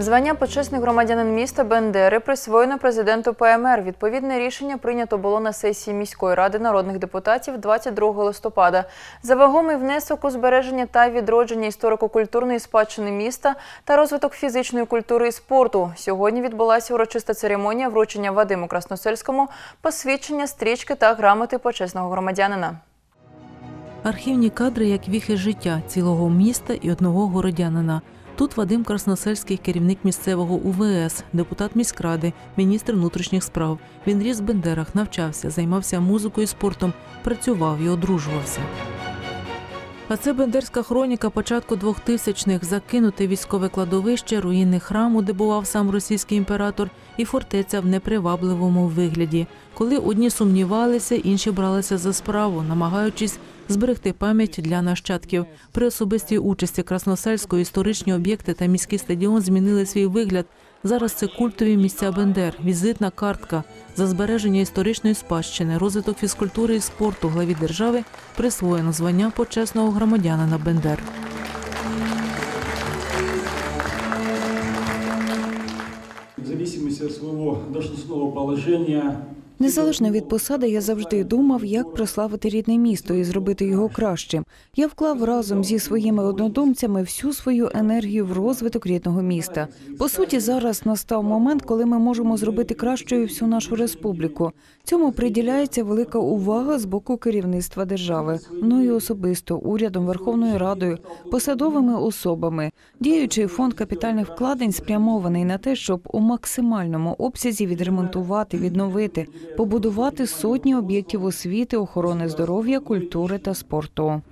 Звання почесний громадянин міста Бендери присвоєно президенту ПМР. Відповідне рішення прийнято було на сесії міської ради народних депутатів 22 листопада. За вагомий внесок у збереження та відродження історико-культурної спадщини міста та розвиток фізичної культури і спорту. Сьогодні відбулася урочиста церемонія вручення Вадиму Красносельському посвідчення стрічки та грамоти почесного громадянина. Архівні кадри як віхи життя цілого міста і одного городянина. Тут Вадим Красносельський, керівник місцевого УВС, депутат міськради, міністр внутрішніх справ. Він ріс в Бендерах, навчався, займався музикою і спортом, працював і одружувався. А це бендерська хроніка початку 2000-х, закинуте військове кладовище, руїни храму, де бував сам російський імператор, і фортеця в непривабливому вигляді. Коли одні сумнівалися, інші бралися за справу, намагаючись зберегти пам'ять для нащадків. При особистій участі Красносельської історичні об'єкти та міський стадіон змінили свій вигляд. Зараз це культові місця Бендер, візитна картка за збереження історичної спадщини, розвиток фізкультури і спорту главі держави присвоєно звання почесного громадянина Бендер. В зависимости от своего должностного Незалежно від посади, я завжди думав, як прославити рідне місто і зробити його кращим. Я вклав разом зі своїми однодумцями всю свою енергію в розвиток рідного міста. По суті, зараз настав момент, коли ми можемо зробити кращою всю нашу республіку. Цьому приділяється велика увага з боку керівництва держави, мною особисто, урядом, Верховною Радою, посадовими особами. Діючий фонд капітальних вкладень спрямований на те, щоб у максимальному обсязі відремонтувати, відновити побудувати сотні об'єктів освіти, охорони здоров'я, культури та спорту.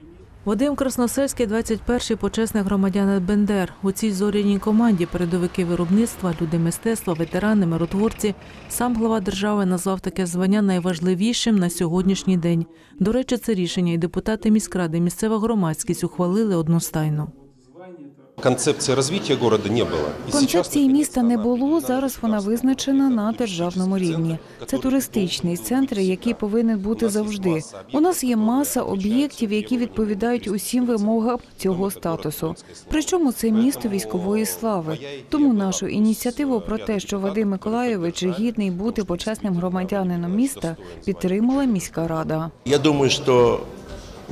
Вадим Красносельський, 21-й почесний громадянин Бендер. У цій зоряній команді передовики виробництва, люди мистецтва, ветерани, миротворці. Сам глава держави назвав таке звання найважливішим на сьогоднішній день. До речі, це рішення і депутати міськради, місцева громадськість ухвалили одностайно. Концепции развития города не сейчас, Концепції міста не було. Зараз вона визначена на державному рівні. Це туристичний центр, який повинен бути завжди. У нас є маса об'єктів, які відповідають усім вимогам цього статусу. Причому це місто військової слави. Тому нашу ініціативу про те, що Вадим Миколайович гідний бути почесним громадянином міста, підтримала міська рада. Я думаю, что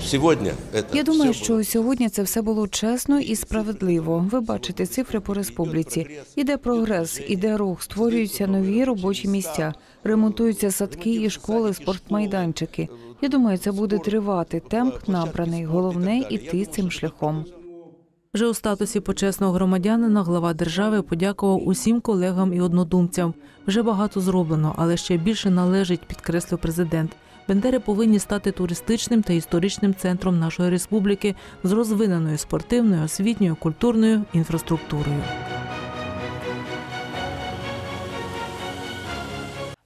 сегодня это Я думаю, всё было що сьогодні це все було чесно і справедливо. Ви бачите цифри по республіці. Іде прогрес, іде рух, створюються нові робочі місця, ремонтуються садки і школи, спортмайданчики. Я думаю, це буде тривати. Темп набраний. Головне іти цим шляхом. Вже у статусі почесного громадянина глава держави подякував усім колегам і однодумцям. Вже багато зроблено, але ще більше належить, підкреслив президент. Бендери повинні стати туристичним та історичним центром нашої республіки з розвиненою спортивною, освітньою, культурною інфраструктурою.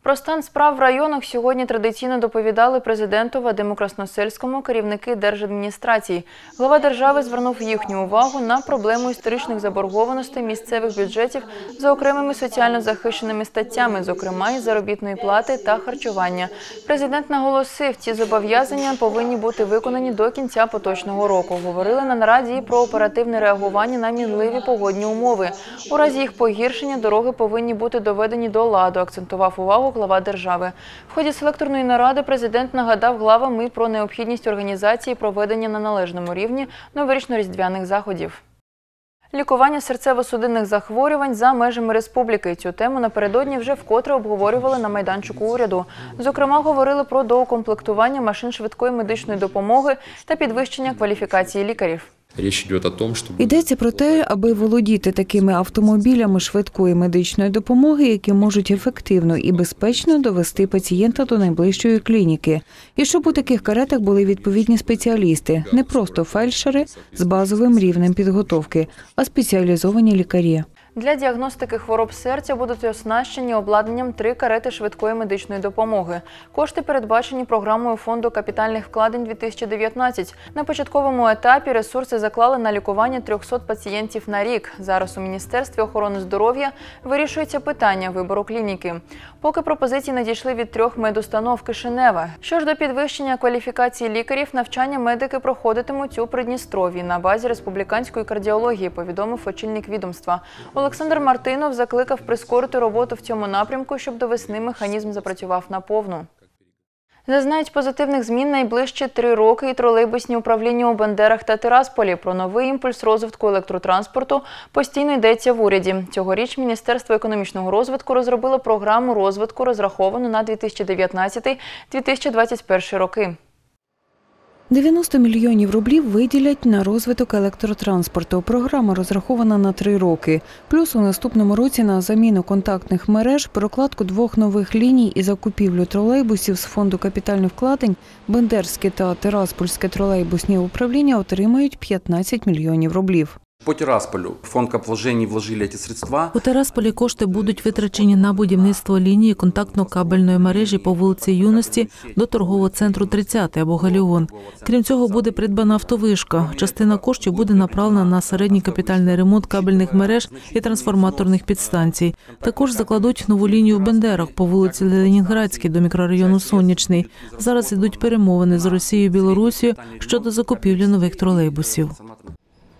Про стан справ в районах сьогодні традиційно доповідали президенту Вадиму Красносельському керівники держадміністрацій. Глава держави звернув їхню увагу на проблему історичних заборгованостей місцевих бюджетів за окремими соціально захищеними статтями, зокрема із заробітної плати та харчування. Президент наголосив, ці зобов'язання повинні бути виконані до кінця поточного року. Говорили на нараді і про оперативне реагування на мінливі погодні умови. У разі їх погіршення дороги повинні бути доведені до ладу, акцентував увагу глава держави. В ході селекторної наради президент нагадав главам і про необхідність організації проведення на належному рівні новорічно-різдвяних заходів. Лікування серцево-судинних захворювань за межами республіки. Цю тему напередодні вже вкотре обговорювали на майданчику уряду. Зокрема, говорили про доукомплектування машин швидкої медичної допомоги та підвищення кваліфікації лікарів. Йдеться про те, аби володіти такими автомобілями швидкої медичної допомоги, які можуть ефективно і безпечно довести пацієнта до найближчої клініки, і щоб у таких каретах були відповідні спеціалісти, не просто фельдшери з базовим рівнем підготовки, а спеціалізовані лікарі. Для діагностики хвороб серця будуть оснащені обладнанням три карети швидкої медичної допомоги. Кошти передбачені програмою фонду капітальних вкладень 2019. На початковому етапі ресурси заклали на лікування 300 пацієнтів на рік. Зараз у міністерстві охорони здоров'я вирішується питання вибору клініки. Поки пропозиції надійшли від трьох медустанов Кишинева. Що ж до підвищення кваліфікації лікарів, навчання медики проходитимуть у Придністров'ї на базі республіканської кардіології, повідомив очільник відомства. Олександр Мартинов закликав прискорити роботу в цьому напрямку, щоб до весни механізм запрацював наповну. Зазнають позитивних змін найближчі три роки і тролейбусні управління у Бендерах та Тирасполі. Про новий імпульс розвитку електротранспорту постійно йдеться в уряді. Цьогоріч Міністерство економічного розвитку розробило програму розвитку, розраховану на 2019-2021 роки. 90 мільйонів рублів виділять на розвиток електротранспорту. Програма розрахована на три роки. Плюс у наступному році на заміну контактних мереж, прокладку двох нових ліній і закупівлю тролейбусів з фонду капітальних вкладень Бендерське та Тераспольське тролейбусні управління отримають 15 мільйонів рублів. По Тирасполю фонд капвложений вложили эти средства. У Терасполі кошти будуть витрачені на будівництво лінії контактно-кабельної мережі по вулиці Юності до торгового центру 30 або Галіон. Крім цього, буде придбана автовишка. Частина коштів буде направлена на середній капітальний ремонт кабельних мереж і трансформаторних підстанцій. Також закладуть нову лінію в Бендерах по вулиці Ленінградській до мікрорайону Сонячний. Зараз ідуть перемовини з Росією і Білорусією щодо закупівлі нових тролейбусів.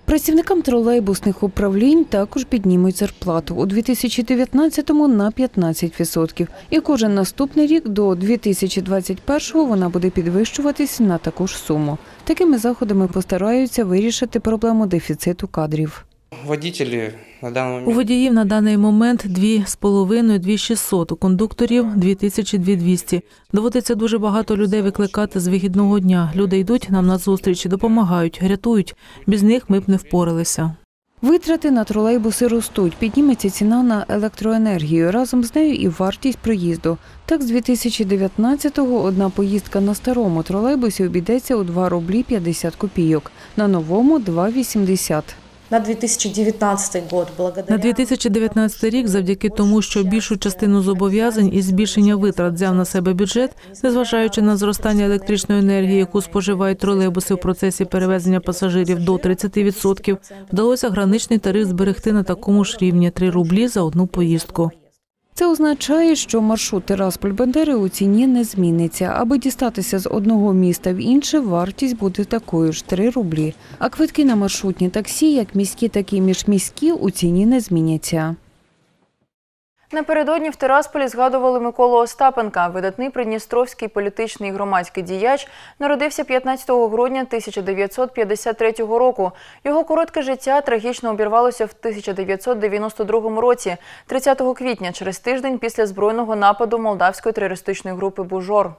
Працівникам тролейбусних управлінь також піднімуть зарплату у 2019-му на 15%. І кожен наступний рік до 2021-го вона буде підвищуватись на таку ж суму. Такими заходами постараються вирішити проблему дефіциту кадрів. Водители на данный У водіїв на даний момент дві з половиною, дві 600, у кондукторів 2200. Доводиться дуже багато людей викликати з вихідного дня. Люди йдуть нам на зустріч, допомагають, рятують. Без них ми б не впоралися. Витрати на тролейбуси ростуть, підніметься ціна на електроенергію. Разом з нею і вартість проїзду. Так, з 2019-го одна поїздка на старому тролейбусі обійдеться у 2 рублі 50 копійок, на новому – 2,80. На 2019 год благодаря На 2019 рік, завдяки тому, що більшу частину зобов'язань і збільшення витрат взяв на себе бюджет, незважаючи на зростання електричної енергії, яку споживають тролейбуси в процесі перевезення пасажирів до 30%, вдалося граничний тариф зберегти на такому ж рівні 3 рублі за одну поїздку. Це означає, що маршрут Тирасполь-Бендери у ціні не зміниться. Аби дістатися з одного міста в інше, вартість буде такою ж 3 рублі. А квитки на маршрутні таксі, як міські, так і міжміські, у ціні не зміняться. Напередодні в Тирасполі згадували Миколу Остапенка. Видатний придністровський політичний і громадський діяч народився 15 грудня 1953 року. Його коротке життя трагічно обірвалося в 1992 році, 30 квітня, через тиждень після збройного нападу молдавської терористичної групи Бужор.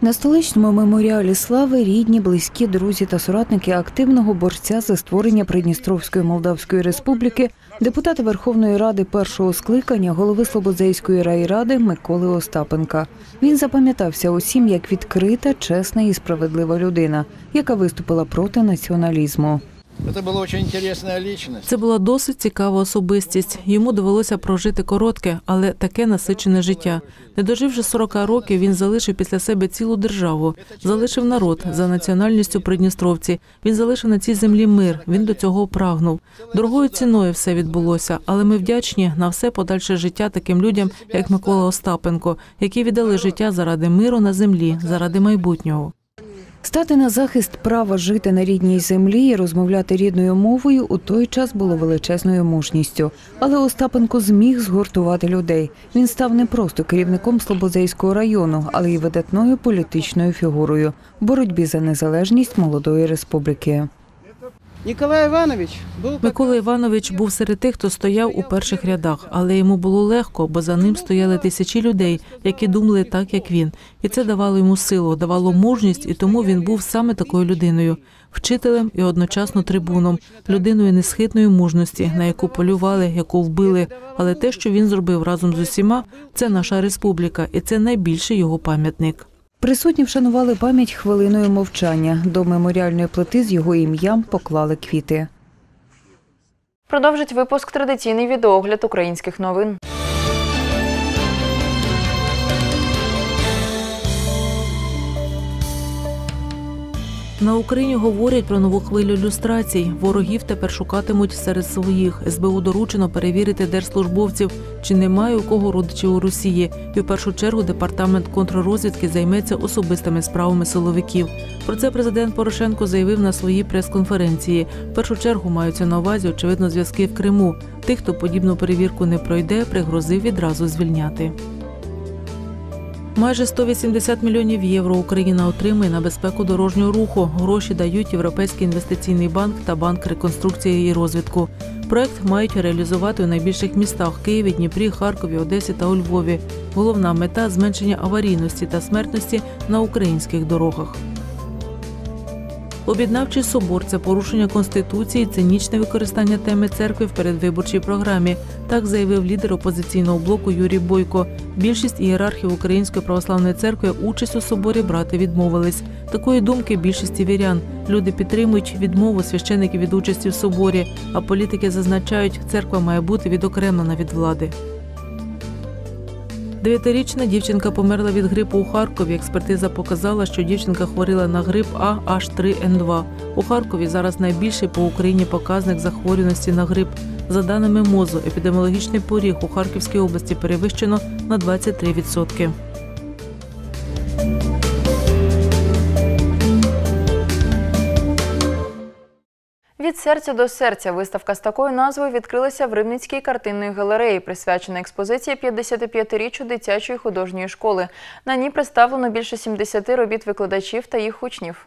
На столичному меморіалі слави рідні, близькі, друзі та соратники активного борця за створення Придністровської Молдавської Республіки, депутата Верховної Ради першого скликання, голови Слободзейської райради Миколи Остапенка. Він запам'ятався усім як відкрита, чесна і справедлива людина, яка виступила проти націоналізму. Это была очень интересная личность. Це була досить цікава особистість. Йому довелося прожити коротке, але таке насичене життя. Не доживши 40 років, він залишив після себе цілу державу, залишив народ за національністю придністровці. Він залишив на цій землі мир. Він до цього прагнув. Дорогою ціною все відбулося, але ми вдячні на все подальше життя таким людям, як Микола Остапенко, які віддали життя заради миру на землі, заради майбутнього. Стати на захист права жити на рідній землі і розмовляти рідною мовою у той час було величезною мужністю. Але Остапенко зміг згуртувати людей. Він став не просто керівником Слободзейського району, але й видатною політичною фігурою боротьбі за незалежність молодої республіки. Микола Іванович був серед тих, хто стояв у перших рядах, але йому було легко, бо за ним стояли тисячі людей, які думали так, як він. І це давало йому силу, давало мужність, і тому він був саме такою людиною, вчителем і одночасно трибуном, людиною несхитної мужності, на яку полювали, яку вбили. Але те, що він зробив разом з усіма, це наша республіка, і це найбільший його пам'ятник. Присутні вшанували пам'ять хвилиною мовчання. До меморіальної плити з його ім'ям поклали квіти. Продовжить випуск традиційний відеогляд українських новин. На Україні говорять про нову хвилю люстрацій. Ворогів тепер шукатимуть серед своїх. СБУ доручено перевірити держслужбовців, чи немає у кого родичів у Росії. І в першу чергу департамент контррозвідки займеться особистими справами силовиків. Про це президент Порошенко заявив на своїй прес-конференції. В першу чергу маються на увазі очевидно зв'язки в Криму. Тих, хто подібну перевірку не пройде, пригрозив відразу звільняти. Майже 180 мільйонів євро Україна отримує на безпеку дорожнього руху. Гроші дають Європейський інвестиційний банк та банк реконструкції і розвитку. Проект мають реалізувати у найбільших містах Києві, Дніпрі, Харкові, Одесі та у Львові. Головна мета зменшення аварійності та смертності на українських дорогах. Об'єднавчий собор це порушення конституції, цинічне використання теми церкви в передвиборчій програмі. Так заявив лідер опозиційного блоку Юрій Бойко. Більшість ієрархів Української православної церкви участь у соборі брати відмовились. Такої думки більшості вірян. Люди підтримують відмову священиків від участі в соборі, а політики зазначають, церква має бути відокремлена від влади. Дев'ятирічна дівчинка померла від грипу у Харкові. Експертиза показала, що дівчинка хворіла на грип А H3N2. У Харкові зараз найбільший по Україні показник захворюваності на грип. За даними МОЗу, епідеміологічний поріг у Харківській області перевищено на 23%. Від серця до серця виставка з такою назвою відкрилася в Рибницькій картинної галереї, присвячена експозиції 55-річчю дитячої художньої школи. На ній представлено більше 70 робіт викладачів та їх учнів.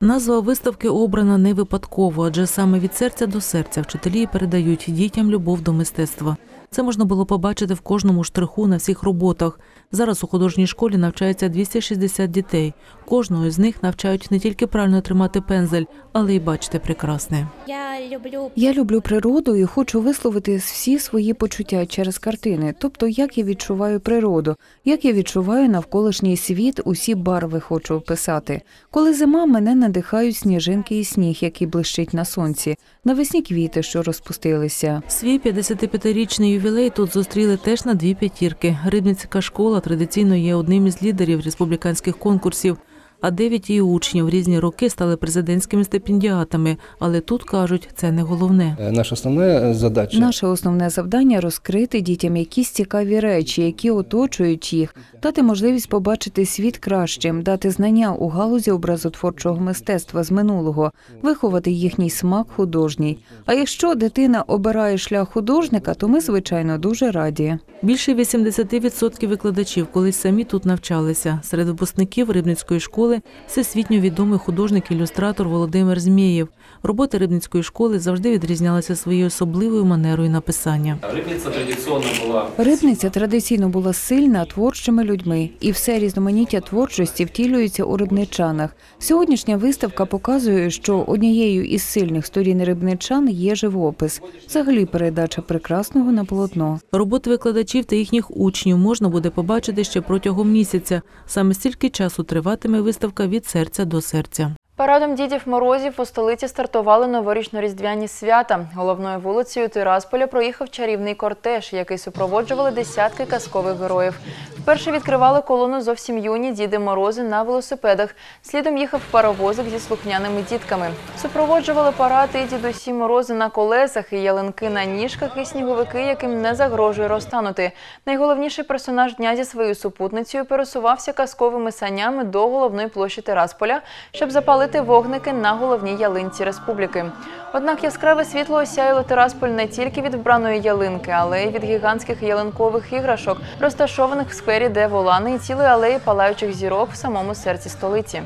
Назва виставки обрана не випадково, адже саме від серця до серця вчителі передають дітям любов до мистецтва. Це можна було побачити в кожному штриху на всіх роботах. Зараз у художній школі навчається 260 дітей. Кожного з них навчають не тільки правильно тримати пензель, але й бачити прекрасне. Я люблю Я люблю природу і хочу висловити всі свої почуття через картини, тобто як я відчуваю природу, як я відчуваю навколишній світ, усі барви хочу описати. Коли зима, мене надихають сніжинки і сніг, який блищить на сонці, навесні квіти, що розпустилися. Свій 55-річний ювілей тут зустріли теж на дві п'ятірки. Рибницька школа традиційно є одним із лідерів республіканських конкурсів. А дев'ять її учнів в різні роки стали президентськими стипендіатами. Але тут кажуть, це не головне. Наша основна задача Наше основне завдання розкрити дітям якісь цікаві речі, які оточують їх, дати можливість побачити світ кращим, дати знання у галузі образотворчого мистецтва з минулого, виховати їхній смак художній. А якщо дитина обирає шлях художника, то ми, звичайно, дуже раді. Більше 80% викладачів колись самі тут навчалися. Серед випускників Рибницької школи всесвітньо відомий художник-ілюстратор Володимир Змієв. Роботи Рибницької школи завжди відрізнялися своєю особливою манерою написання. Рыбница традиционно была Рибниця традиційно була сильна творчими людьми, і все різноманіття творчості втілюється у рибничанах. Сьогоднішня виставка показує, що однією із сильних сторін рибничан є живопис, взагалі передача прекрасного на полотно. Роботи викладачів та їхніх учнів можна буде побачити ще протягом місяця. Саме стільки часу триватиме виставка від серця до серця. Парадом дідів морозів у столиці стартували новорічно-різдвяні свята. Головною вулицею Тирасполя проїхав чарівний кортеж, який супроводжували десятки казкових героїв. Вперше відкривали колону зовсім юні діди морози на велосипедах. Слідом їхав паровозик зі слухняними дітками. Супроводжували парад і дідусі морози на колесах, і ялинки на ніжках, і сніговики, яким не загрожує розтанути. Найголовніший персонаж дня зі своєю супутницею пересувався казковими санями до головної площі Тирасполя, щоб запалити вогники на головній ялинці республіки. Однак яскраве світло осяяло Тирасполь не тільки від вбраної ялинки, але й від гігантських ялинкових іграшок, розташованих в сквері, де волани і цілої алеї палаючих зірок в самому серці столиці.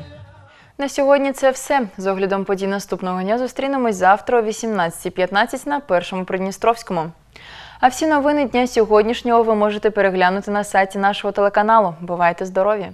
На сьогодні це все. З оглядом подій наступного дня зустрінемось завтра о 18.15 на першому Придністровському. А всі новини дня сьогоднішнього ви можете переглянути на сайті нашого телеканалу. Бувайте здорові!